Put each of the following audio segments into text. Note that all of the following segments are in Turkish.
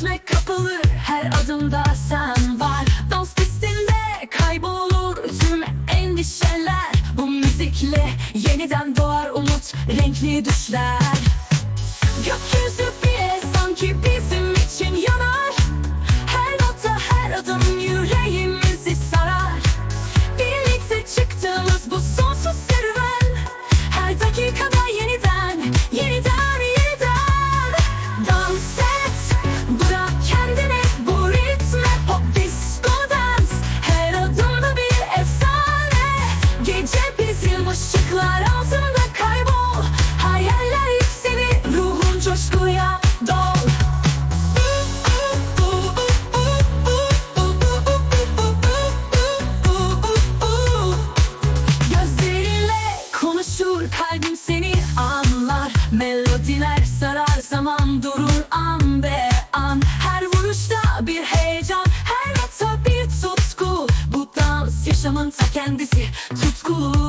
Hevesle kapılır her adımda sen var. Dans pistinde kaybolur tüm endişeler. Bu müzikle yeniden doğar umut renkli düşler. Gökyüzü bizim ışıklar altında kaybol. Hayaller yükselir, ruhun coşkuya dol. Gözlerinle konuşur kalbim seni anlar. Melodiler sarar zaman durur an be an. Her vuruşta bir heyecan her nota bir tutku. Bu dans yaşamın ta kendisi tutkulu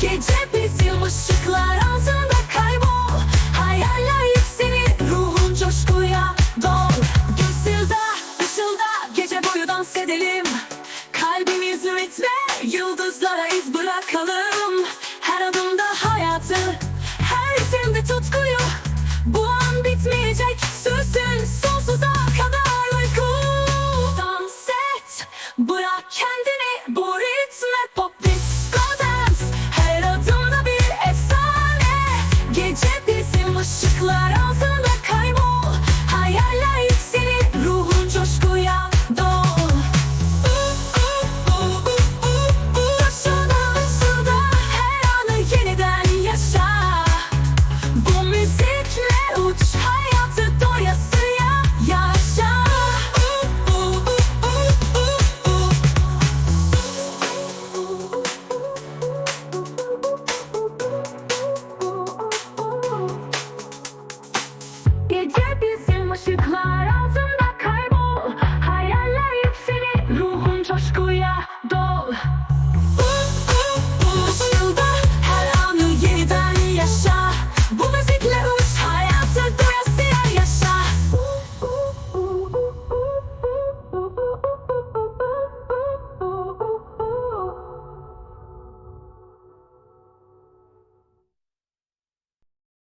Gece bizim ışıklar altında kaybol. Hayaller yükselir ruhun coşkuya dol. Gülsülda ışılda gece boyu dans edelim. Kalbimiz ritme yıldızlara iz bırakalım. Her adımda hayatı her ritimde tutkuyu. Bu an bitmeyecek sürsün sonsuza kadar uyku. Dans et bırak kendini bu ritme